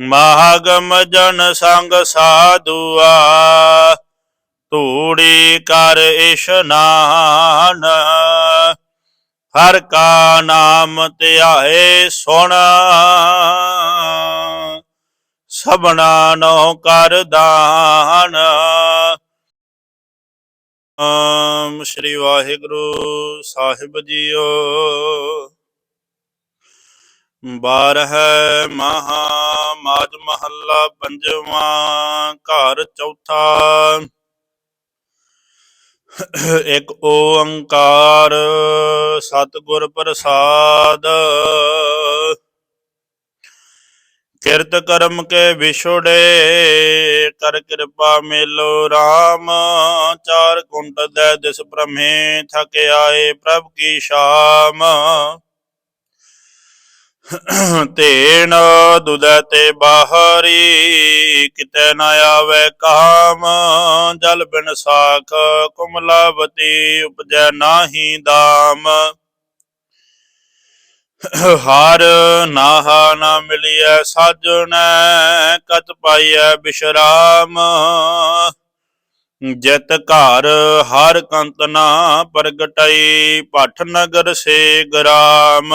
ਮਹਾਗਮ ਜਨ ਸੰਗ ਸਾਧੂਆ, ਧੂੜੀ ਕਰ ਇਸ਼ਨਾਨ ਹਰ ਕਾ ਨਾਮ ਧਿਆਏ ਸੁਣ। ਸਭਨਾ ਨੋ ਕਰ ਦਾਨ। ਆਮ ਸ੍ਰੀ ਵਾਹਿਗੁਰੂ ਸਾਹਿਬ ਜੀਓ। ਬਾਰਹ ਮਹਾ ਮਾਜ ਮਹੱਲਾ ਪੰਜਵਾਂ, ਘਰ ਚੌਥਾ। ਇੱਕ ਓੰਕਾਰ ਸਤਿਗੁਰ ਪ੍ਰਸਾਦ। ਕਿਰਤ ਕਰਮ ਕੇ ਵਿਛੋੜੇ, ਕਰ ਕਿਰਪਾ ਮਿਲੋ RAM ਚਾਰ ਕੁੰਟ ਦੇ ਦਿਸ ਬ੍ਰਹਮੇ ਥਕ ਆਏ ਪ੍ਰਭ ਕੀ ਸ਼ਾਮ। ਤੇਨ ਦੁਦੈ ਤੇ ਬਾਹਰੀ, ਕਿਤੇ ਨ ਆਵੇ ਕਾਮ, ਜਲ ਬਿਨ ਸਾਖ ਕੁਮਲਾਵਤੀ ਉਪਜੈ ਨਾਹੀ ਦਾਮ। ਹਰ ਨਾਹਾ ਨਾ ਮਿਲਿਐ ਸਾਜਣੈ, ਕਤ ਪਾਈਐ ਬਿਸ਼ਰਾਮ। ਜਿਤ ਘਰ ਹਰ ਕੰਤ ਨਾ ਪ੍ਰਗਟਈ, ਪਠ ਨਗਰ ਸੇ ਗ੍ਰਾਮ।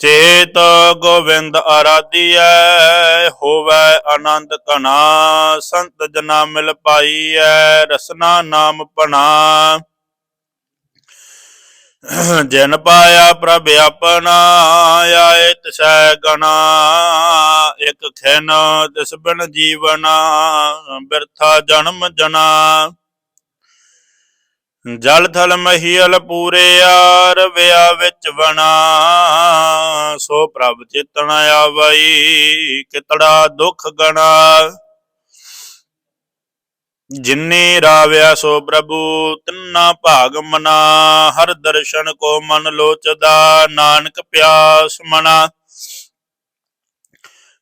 ਚੇਤ ਗੋਵਿੰਦ ਆਰਾਧੀਐ, ਹੋਵੈ ਆਨੰਦ ਕਣਾ ਸੰਤ ਜਨਾ ਮਿਲ ਪਾਈਐ, ਰਸਨਾ ਨਾਮ ਪਣਾ ਜਿਨ ਪਾਇਆ ਪ੍ਰਭ ਆਪਣਾ ਆਏ ਤਿਸੈ ਗਣਾ। ਇਕ ਖਿਨ ਤਿਸ ਬਿਨ ਜੀਵਨਾ, ਬਿਰਥਾ ਜਨਮ ਜਨਾ। ਜਲ ਥਲ ਮਹੀਲ ਪੂਰਿਆ ਰਵਿਆ ਵਿੱਚ ਬਣਾ ਸੋ ਪ੍ਰਭ ਚਿਤਨ ਆਵਈ, ਕਿਤੜਾ ਦੁਖ ਗਣਾ। ਜਿਨੇ ਰਾਵਿਆ ਸੋ ਪ੍ਰਭੂ, ਤਿੰਨਾ ਭਾਗ ਮਨਾ। ਹਰ ਦਰਸ਼ਨ ਕੋ ਮਨ ਲੋਚਦਾ, ਨਾਨਕ ਪਿਆਸ ਮਨਾ।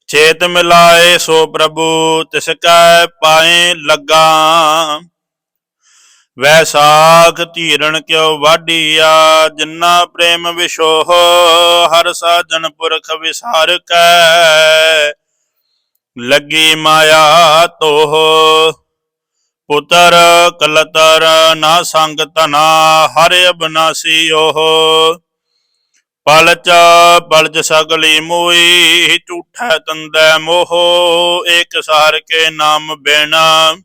ਚੇਤ ਮਿਲਾਏ ਸੋ ਪ੍ਰਭੂ, ਤਿਸ ਕੈ ਪਾਏ ਲੱਗਾ। ਵੈਸਾਖ ਧੀਰਣ ਕਿਉ ਵਾਢੀਆ, ਜਿੰਨਾ ਪ੍ਰੇਮ ਵਿਸ਼ੋਹ ਹਰ ਸਾਜਨ ਪੁਰਖ ਵਿਸਾਰ ਕੈ ਲੱਗੀ ਮਾਇਆ ਤੋਹ, ਪੁੱਤਰ ਕਲਤਰ, ਨਾ ਸੰਗ ਤਨਾ ਹਰ ਅਬਨਾਸੀ ਓਹ। ਪਲਚ ਪਲਚ ਸਗਲੀ ਮੋਈ, ਝੂਠੈ ਤੰਦੈ ਮੋਹ, ਏਕ ਸਾਰ ਕੇ ਨਾਮ ਬਿਨਾ।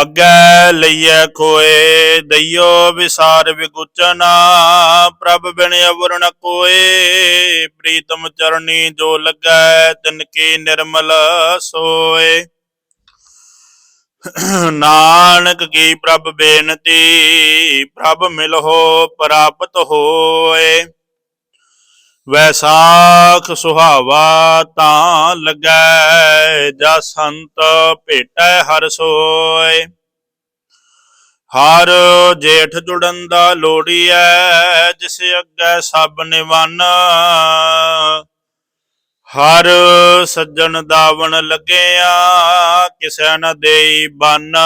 ਅੱਗੇ ਲਈਐ ਕੋਏ ਦਈਓ ਵਿਸਾਰ ਵਿਗੁਚਨਾ, ਪ੍ਰਭ ਬਿਨ ਅਵਰ ਕੋਏ। ਪ੍ਰੀਤਮ ਚਰਨੀ ਜੋ ਲੱਗੈ, ਤਿਨ ਕੀ ਨਿਰਮਲ ਸੋਏ। ਨਾਨਕ ਕੀ ਪ੍ਰਭ ਬੇਨਤੀ, ਪ੍ਰਭ ਮਿਲਹੁ ਪ੍ਰਾਪਤ ਹੋਏ। ਵੈਸਾਖ ਸੁਹਾਵਾ ਤਾਂ ਲੱਗੈ ਜਾ ਸੰਤ ਭੇਟੈ ਹਰ ਸੋਏ। ਹਰ ਜੇਠ ਜੁੜਨ ਦਾ ਲੋੜੀਐ, ਜਿਸ ਅੱਗੇ ਸਭ ਨਿਵਨ। ਹਰ ਸੱਜਣ ਦਾਵਣ ਲੱਗਿਆ, ਕਿਸੈ ਨ ਦੇਈ ਬੰਨ।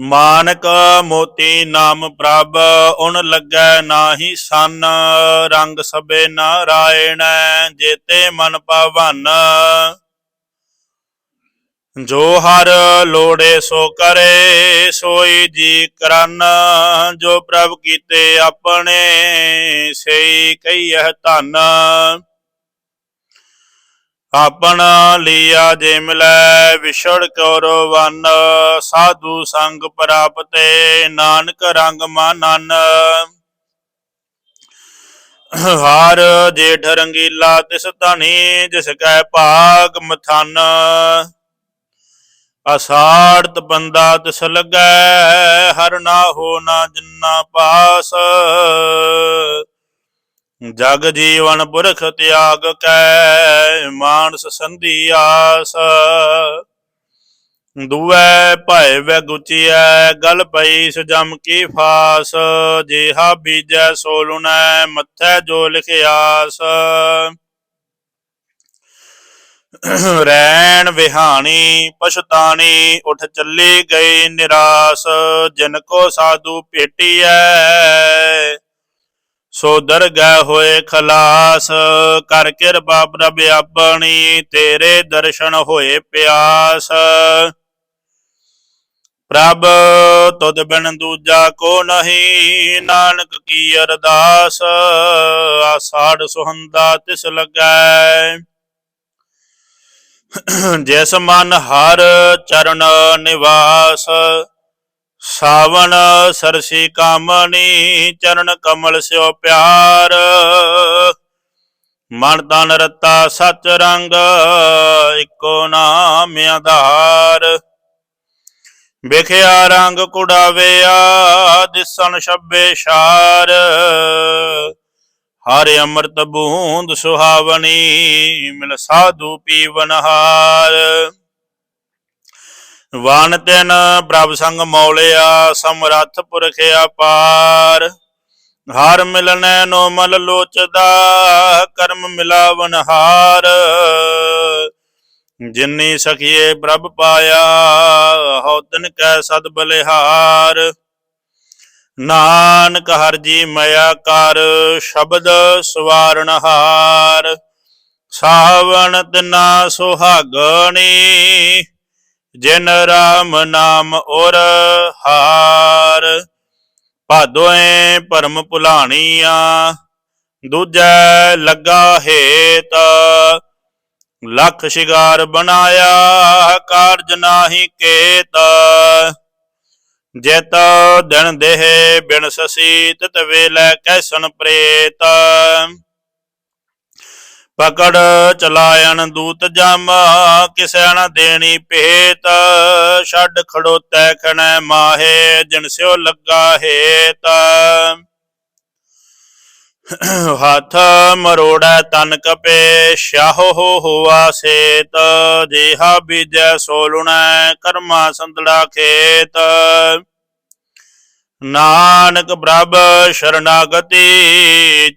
ਮਾਨਕ ਮੋਤੀ ਨਾਮ ਪ੍ਰਭ ਉਨ ਲੱਗੈ ਨਾਹੀ ਸਨ, ਰੰਗ ਸਭੇ ਨਾਰਾਇਣ, ਜੇਤੇ ਮਨ ਪਵਨ ਜੋ ਹਰ ਲੋੜੇ ਸੋ ਕਰੇ, ਸੋਈ ਜੀ ਕਰਨ, ਜੋ ਪ੍ਰਭ ਕੀਤੇ ਆਪਣੇ, ਸਈ ਕਈਹ ਧਨ। ਆਪਣਾ ਲਿਆ ਜੇ ਮਿਲੈ ਵਿਛੜ ਕਰੋ ਵਨ। ਸਾਧੂ ਸੰਗ ਪ੍ਰਾਪਤੇ, ਨਾਨਕ ਰੰਗ ਮਾਨਨ। ਹਾਰ ਜੇਠ ਰੰਗੀਲਾ ਤਿਸ ਧਨੀ ਜਿਸ ਕੈ ਭਾਗ ਮਥਨ। ਅਸਾੜਤ ਬੰਦਾ ਤਿਸ ਲੱਗੈ, ਹਰ ਨਾ ਹੋ ਨਾ ਜਿੰਨਾ ਪਾਸ। ਜਗ ਜੀਵਨ ਪੁਰਖ ਤਿਆਗ ਕੈ ਮਾਨਸ ਸੰਧੀ ਆਸ। ਦੁਐ ਭੈ ਵੈ ਗੁਚੀਐ, ਗਲ ਪਈ ਸੁਜਮ ਕੀ ਫਾਸ। ਜੇਹਾ ਬੀਜੈ ਸੋ ਲੁਨੈ ਮੱਥੈ ਜੋ ਲਿਖਿਆਸ। ਰੈਣ ਵਿਹਾਣੀ, ਪਛਤਾਣੀ, ਉਠ ਚੱਲੀ ਗਈ ਨਿਰਾਸ। ਜਿਨ ਕੋ ਸਾਧੂ ਭੇਟੀਐ ਸੋ ਦਰਗਹਿ ਹੋਏ ਖਲਾਸ, ਕਰ ਕਿਰਪਾ ਪ੍ਰਭ ਆਪਣੀ, ਤੇਰੇ ਦਰਸ਼ਨ ਹੋਏ ਪਿਆਸ। ਪ੍ਰਭ, ਤੁਧ ਬਿਨ ਦੂਜਾ ਕੋ ਨਹੀਂ, ਨਾਨਕ ਕੀ ਅਰਦਾਸ? ਆਸਾੜ ਸੁਹੰਦਾ ਤਿਸ ਲੱਗੈ। ਜਿਸ ਮਨ ਹਰ ਚਰਨ ਨਿਵਾਸ ਸਾਵਣ ਸਰਸੀ ਕਾਮਣੀ, ਚਰਨ ਕਮਲ ਸਿਓ ਪਿਆਰ। ਮਨ ਤਨ ਰਤਾ ਸਚ ਰੰਗ, ਇੱਕੋ ਨਾਮ ਆਧਾਰ। ਵੇਖਿਆ ਰੰਗ ਕੁੜਾਵਿਆ ਦਿਸਣ ਛੱਬੇ ਸ਼ਾਰ। ਹਰਿ ਅੰਮ੍ਰਿਤ ਬੂੰਦ ਸੁਹਾਵਣੀ, ਮਿਲ ਸਾਧੂ ਪੀਵਨ ਹਾਰ। ਵਨ ਤਿਨ ਪ੍ਰਭ ਸੰਗ ਮੌਲਿਆ, ਸਮਰੱਥ ਪੁਰਖ ਅਪਾਰ। ਹਰ ਮਿਲਨੈ ਨੋ ਮਲ ਲੋਚਦਾ, ਕਰਮ ਮਿਲਾਵਨ ਹਾਰ। ਜਿਨਨੀ ਸਖੀਏ ਪ੍ਰਭ ਪਾਇਆ, ਹਉ ਤਿਨ ਕੈ ਸਦ ਬਲਿਹਾਰ। ਨਾਨਕ ਹਰ ਜੀ ਮਇਆ ਕਰ, ਸ਼ਬਦ ਸਵਾਰਨਹਾਰ ਸਾਵਣ ਤਿਨਾ ਸੁਹਾਗਣੀ ਜਿਨ ਰਾਮ ਨਾਮ ਔਰ ਹਾਰ, ਭਾਦੋਏ ਭਰਮ ਭੁਲਾਣੀਆਂ, ਦੂਜੈ ਲੱਗਾ ਹੇਤ, ਲੱਖ ਸ਼ਿਗਾਰ ਬਣਾਇਆ ਕਾਰਜ ਨਾਹੀ ਕੇਤ, ਜਿਤ ਦਿਨ ਦੇਹ ਬਿਨ ਸਸੀ ਤਿਤ ਵੇਲੇ ਕੈਸਨ ਪ੍ਰੇਤ। ਪਕੜ ਚਲਾਇਣ ਦੂਤ ਜਮ, ਕਿਸੈ ਨ ਦੇਣੀ ਭੇਤ। ਛੱਡ ਖੜੋਤੈ ਖਣੈ ਮਾਹੇ, ਜਿਨ ਸਿਓ ਲੱਗਾ ਹੇਤ। ਹੱਥ ਮਰੋੜੈ ਤਨ ਕਪੇ ਸ਼ਾਹੋ ਹੋਆ ਸੇਤ। ਜੇਹਾ ਬੀਜੈ ਸੋ ਕਰਮਾ ਸੰਦੜਾ ਖੇਤ। ਨਾਨਕ ਪ੍ਰਭ ਸ਼ਰਨਾਗਤੀ,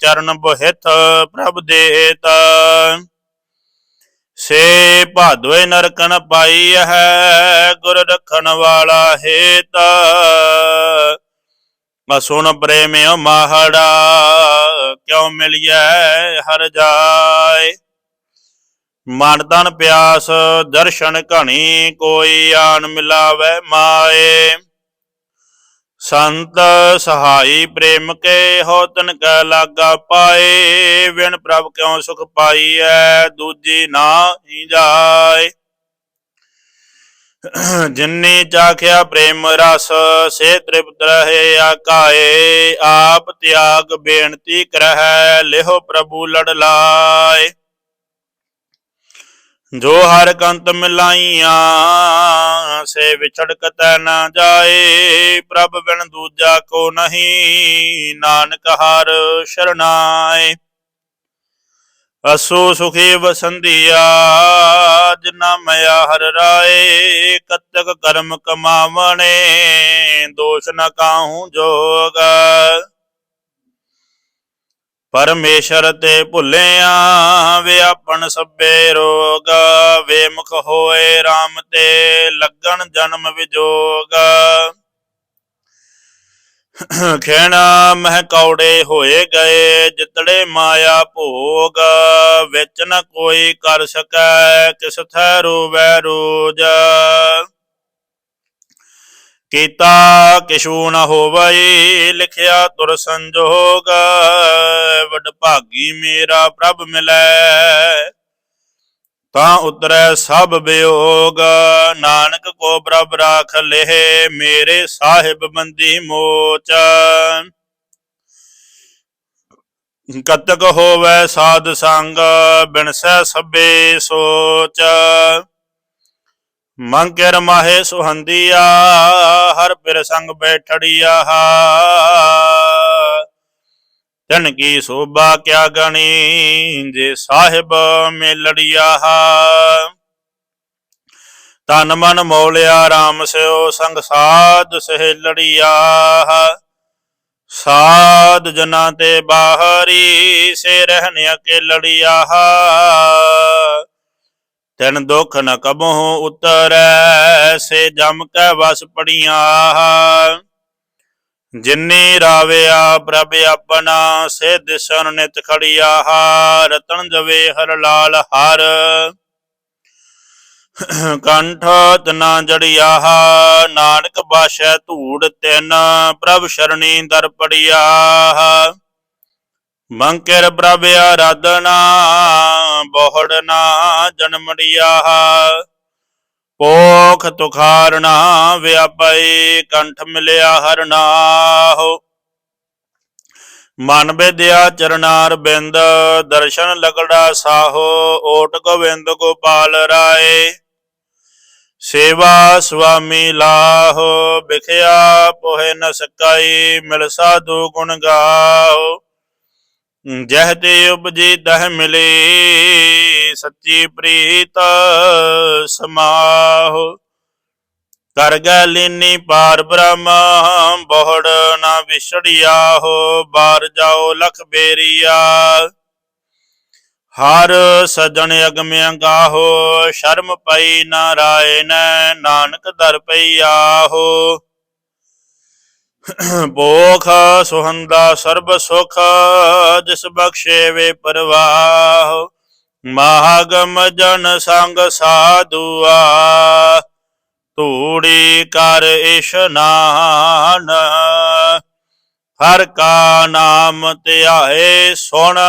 ਚਰਨ ਬਹਿਤ ਪ੍ਰਭ ਦੇਤ। ਸੇ ਭਾਦਵੇ ਨਰਕਨ ਪਾਈ ਹੈ ਗੁਰ ਰਖਣ ਵਾਲਾ ਹੇਤ। ਸੁਣ ਪ੍ਰੇਮਿਓ ਮਾਹੜਾ, ਕਿਉ ਮਿਲਿਐ ਹਰ ਜਾਏ। ਮਨ ਤਨ ਪਿਆਸ, ਦਰਸ਼ਨ ਘਣੀ ਕੋਈ ਆਨ ਮਿਲਾਵੇ ਮਾਏ। ਸੰਤ ਸਹਾਈ ਪ੍ਰੇਮ ਕੇ ਹੋ ਤਨ ਕੈ ਲਾਗਾ ਪਾਏ ਵਿਣ ਪ੍ਰਭ ਕਿਉ ਸੁਖ ਪਾਈਐ, ਦੂਜੀ ਨਾ ਹੀ ਜਾਏ। ਜਿਨਨੀ ਚਾਖਿਆ ਪ੍ਰੇਮ ਰਸ, ਸੇ ਤ੍ਰਿਪਤ ਰਹੇ ਆਕਾਏ। ਆਪ ਤਿਆਗ ਬੇਨਤੀ ਕਰਹਿ, ਲਿਹੋ ਪ੍ਰਭੂ ਲੜ ਲਾਏ। ਜੋ ਹਰ ਕੰਤ ਮਿਲਾਈਆਂ, ਸੇ ਵਿਛੜ ਕਤੈ ਨਾ ਜਾਏ। ਪ੍ਰਭ ਬਿਨ ਦੂਜਾ ਕੋ ਨਹੀਂ, ਨਾਨਕ ਹਰ ਸ਼ਰਨਾਏ ਅਸੋ ਸੁਖੀ ਵਸੰਦੀਆ ਜਿਨਾ ਮਇਆ ਹਰ ਰਾਏ। ਕਤਕ ਕਰਮ ਕਮਾਵਣੇ, ਦੋਸ਼ ਨ ਕਾਹੂ ਜੋਗਾ। ਪਰਮੇਸ਼ਰ ਤੇ ਭੁੱਲਿਆ ਵੇ ਆਪਣ ਸੱਬੇ ਰੋਗ, ਵੇ ਹੋਏ RAM ਤੇ ਲੱਗਣ ਜਨਮ ਵਿਜੋਗ। ਖੇਣਾ ਮਹਿ ਕੌੜੇ ਹੋਏ ਗਏ, ਜਿਤੜੇ ਮਾਇਆ ਭੋਗ, ਵਿੱਚ ਨ ਕੋਈ ਕਰ ਸਕੈ, ਕਿਸ ਥੈ ਰੋਵੈ ਰੋਜ। ਕੀਤਾ ਕਿਛੂ ਨ ਹੋਵਈ ਲਿਖਿਆ ਤੁਰ ਸੰਜੋਗ, ਵਡ ਭਾਗੀ ਮੇਰਾ ਪ੍ਰਭ ਮਿਲੈ। ਤਾਂ ਉਤਰੈ ਸਭ ਬਿਯੋਗ ਨਾਨਕ ਕੋ ਪ੍ਰਭ ਰਾਖ ਲਹਿ, ਮੇਰੇ ਸਾਹਿਬ ਬੰਦੀ ਮੋਚ। ਕਤਕ ਹੋਵੇ ਸਾਧ ਸੰਗ, ਬਿਨਸੈ ਸਭੇ ਸੋਚ। ਮਨ ਰਮਾਹੇ ਸੁਹੰਦੀਆ, ਹਰ ਪਿਰ ਸੰਗ ਬੈਠੜੀਆ। ਤਨ ਕੀ ਸੋਭਾ ਕਿਆ ਗਣੀ, ਜੇ ਸਾਹਿਬ ਮੇਲੜੀਆ। ਤਨ ਮਨ ਮੌਲਿਆ RAM ਸਿਓ ਸੰਗ ਸਾਧ ਸਹੇਲੜੀਆ। ਸਾਧ ਜਨਾ ਤੇ ਬਾਹਰੀ ਸੇ ਰਹਿਨ ਅਕੇਲੜੀਆ। ਤਿਨ ਦੁਖ ਨ ਕਬਹੁ ਉਤਰੈ, ਸੇ ਜਮ ਕੈ ਵਸ ਪੜੀਆਂ ਜਿਨੀ ਰਾਵਿਆ ਪ੍ਰਭ ਆਪਣਾ, ਸੇ ਦਿਸਨ ਨਿਤ ਖੜੀਆ ਰਤਨ ਜਵੇ ਹਰ ਲਾਲ ਹਰ। ਕੰਠ ਤਨਾ ਜੜਿਆ ਨਾਨਕ ਬਾਸ਼ੈ ਧੂੜ ਤਿਨ, ਪ੍ਰਭ ਸ਼ਰਣੀ ਦਰ ਪੜਿਆ ਮੰਕਿਰ ਪ੍ਰਭ ਆਰਾਧਨਾ, ਬਹੁੜ ਨਾ ਜਨਮੜਿਆ ਪੋਖ ਤੁਖਾਰਣਾ ਵਿਆਪਈ, ਕੰਠ ਮਿਲਿਆ ਹਰਨਾਹੁ ਮਨ ਵਿਦਿਆ ਚਰਨਾਰ ਬਿੰਦ, ਦਰਸ਼ਨ ਲਗੜਾ ਸਾਹੋ। ਓਟ ਗੋਵਿੰਦ ਗੋਪਾਲ ਰਾਏ। ਸੇਵਾ ਸੁਆਮੀ ਲਾਹੋ, ਵਿਖਿਆ ਪੋਹੇ ਨ ਸਕਾਈ, ਮਿਲ ਸਾਧੂ ਗੁਣ ਗਾਓ ਜਹ ਤੇ ਉਪਜੀ ਤਹ ਮਿਲੇ, ਸੱਚੀ ਪ੍ਰੀਤ ਸਮਾਹੋ। ਕਰ ਗੈ ਪਾਰ ਬ੍ਰਹਮ, ਬਹੁੜ ਨਾ ਵਿਛੜਿਆ ਹੋ ਬਾਰ ਜਾਓ ਲਖ ਬੇਰੀਆ। ਹਰ ਸਜਣ ਅਗਮਿਆ ਗਾਹੋ ਸ਼ਰਮ ਪਈ ਨਾਰਾਇਣ ਨਾਨਕ ਦਰ ਪਈ ਆਹੋ ਬੋਖ ਸੁਹੰਦਾ ਸਰਬ ਸੁਖ, ਜਿਸ ਬਖਸ਼ੇ ਵੇ ਪਰਵਾਹ। ਮਹਾਗਮ ਜਨ ਸੰਗ ਸਾਧੂਆ, ਧੂੜੀ ਕਰ ਇਸ਼ਨਾਨ ਹਰ ਕਾ ਨਾਮ ਧਿਆਏ ਸੁਣ।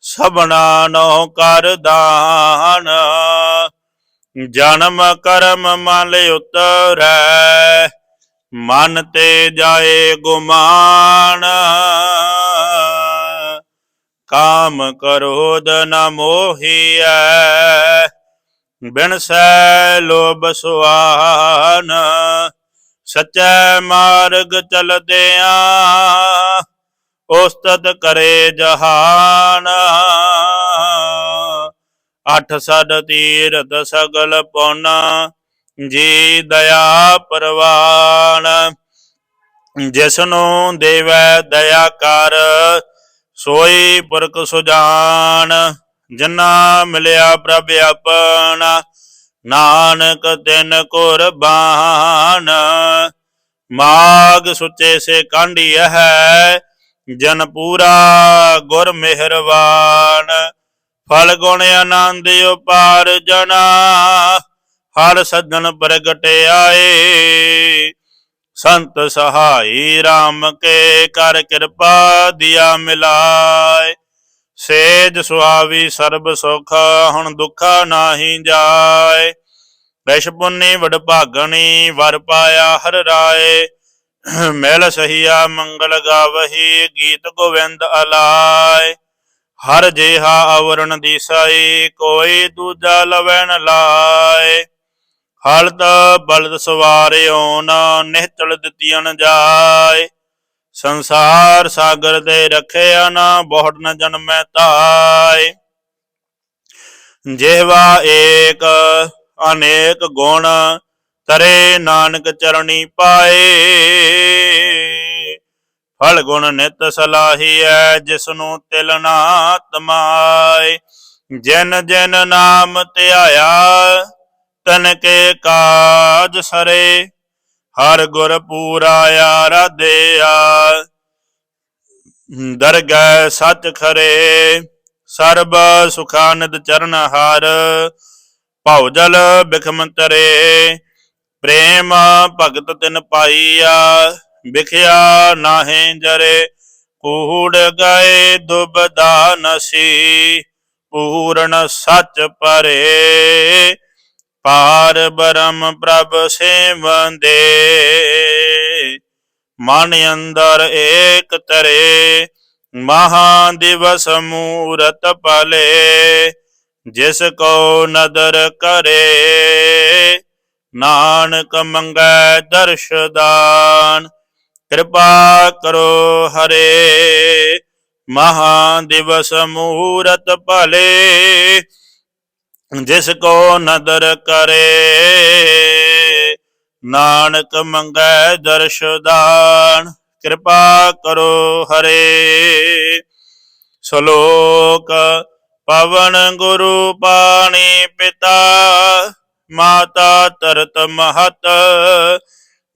ਸਭਨਾ ਨੋ ਕਰ ਦਾਨ। ਜਨਮ ਕਰਮ ਮਲ ਉਤਰੈ, ਮਨ ਤੇ ਜਾਏ ਗੁਮਾਨ। ਕਾਮ ਕਰੋਧ ਨ ਮੋਹੀਐ, ਬਿਨ ਸੈ ਲੋਭ ਸੁਆਨ। ਸਚੈ ਮਾਰਗ ਚਲਦਿਆਂ ਉਸਤਤ ਕਰੇ ਜਹਾਨ। ਅਠ ਸਦ ਤੀਰਥ ਸਗਲ ਪੁਨ, ਜੀ ਦਇਆ ਪਰਵਾਨ। ਜਿਸਨੂੰ ਦੇਵੈ ਦਇਆ ਕਰ, ਸੋਈ ਪੁਰਖ ਸੁਜਾਨ, ਜਿਨਾ ਮਿਲਿਆ ਪ੍ਰਭ ਆਪਣਾ। ਨਾਨਕ ਤਿਨ ਕੁਰਬਾਨ ਮਾਗ ਸੁੱਚੇ ਸੇ ਕਾਂਢੀ ਹੈ ਜਨ ਪੂਰਾ ਗੁਰ ਮਿਹਰਬਾਨ ਫਲ ਗੁਣ ਆਨੰਦ ਉਪਾਰ ਜਨਾ, ਹਰ ਸੱਜਣ ਪ੍ਰਗਟ ਆਏ। ਸੰਤ ਸਹਾਈ RAM ਕੇ ਕਰ ਕਿਰਪਾ ਦਿਆ ਮਿਲਾਏ। ਸੇਜ ਸੁਆਵੀ ਸਰਬ ਸੁਖ, ਹੁਣ ਦੁੱਖਾ ਨਾਹੀ ਜਾਏ। ਵਿਸ਼ ਪੁੰਨੀ ਵਡ ਭਾਗਣੀ, ਵਰ ਪਾਇਆ ਹਰ ਰਾਏ। ਮਿਲ ਸਹੀਆ ਮੰਗਲ ਗਾਵਹੀ, ਗੀਤ ਗੋਵਿੰਦ ਅਲਾਏ। ਹਰ ਜੇਹਾ ਅਵਰਣ ਦਿਸਾਈ, ਕੋਈ ਦੂਜਾ ਲਵੈਣ ਲਾਏ। ਹਲਤ ਬਲਦ ਸਵਾਰਿਓ ਨਾ ਨਿਹਚਲ ਦਿੱਤੀਆਂ ਜਾਏ। ਸੰਸਾਰ ਸਾਗਰ ਤੇ ਰਖਿਆ ਨਾ ਬਹੁਤ ਨ ਜਨਮੈ ਤਾਏ। ਜਿਹਵਾ ਏਕ, ਅਨੇਕ ਗੁਣ, ਤਰੇ ਨਾਨਕ ਚਰਣੀ ਪਾਏ। ਫਲ ਗੁਣ ਨਿਤ ਸਲਾਹੀਐ, ਜਿਸਨੂੰ ਤਿਲ ਨਾ ਤਮਾਏ। ਜਿਨ ਜਿਨ ਨਾਮ ਧਿਆਇਆ, ਤਨ ਕੇ ਕਾਜ ਸਰੇ। ਹਰ ਗੁਰ ਪੂਰਾ ਆਰਾਧਿਆ, ਦਰਗਹਿ ਸਚ ਖਰੇ। ਸਰਬ ਸੁਖਾਨਦ ਚਰਨ ਹਾਰ, ਭਉ ਜਲ ਬਿਖਮ ਤਰੇ ਪ੍ਰੇਮ ਭਗਤ ਤਿਨ ਪਾਈਆ ਵਿਖਿਆ ਨਾਹੇ ਜਰੇ, ਕੂੜ ਗਏ ਦੁਬਦਾ ਨਸੀ, ਪੂਰਨ ਸੱਚ ਪਰੇ। ਪਾਰ ਬ੍ਰਹਮ ਪ੍ਰਭ ਸੇਵੰਦੇ ਮਨ ਅੰਦਰ ਏਕ ਤਰੇ, ਮਹਾ ਦਿਵਸ ਮੂਰਤ ਪਲੇ ਜਿਸ ਕੋ ਨਦਰ ਕਰੇ। ਨਾਨਕ ਮੰਗੈ ਦਰਸ਼ਦਾਨ ਕਿਰਪਾ ਕਰੋ ਹਰੇ ਮਹਾ ਦਿਵਸ ਮੂਰਤ ਭਲੇ, ਜਿਸ ਕੋ ਨਦਰ ਕਰੇ। ਨਾਨਕ ਮੰਗੈ ਦਰਸ਼ਦਾਨ ਕਿਰਪਾ ਕਰੋ ਹਰੇ। ਸ਼ਲੋਕ, ਪਵਨ ਗੁਰੂ ਪਾਣੀ ਪਿਤਾ, ਮਾਤਾ ਤਰਤ ਮਹਤ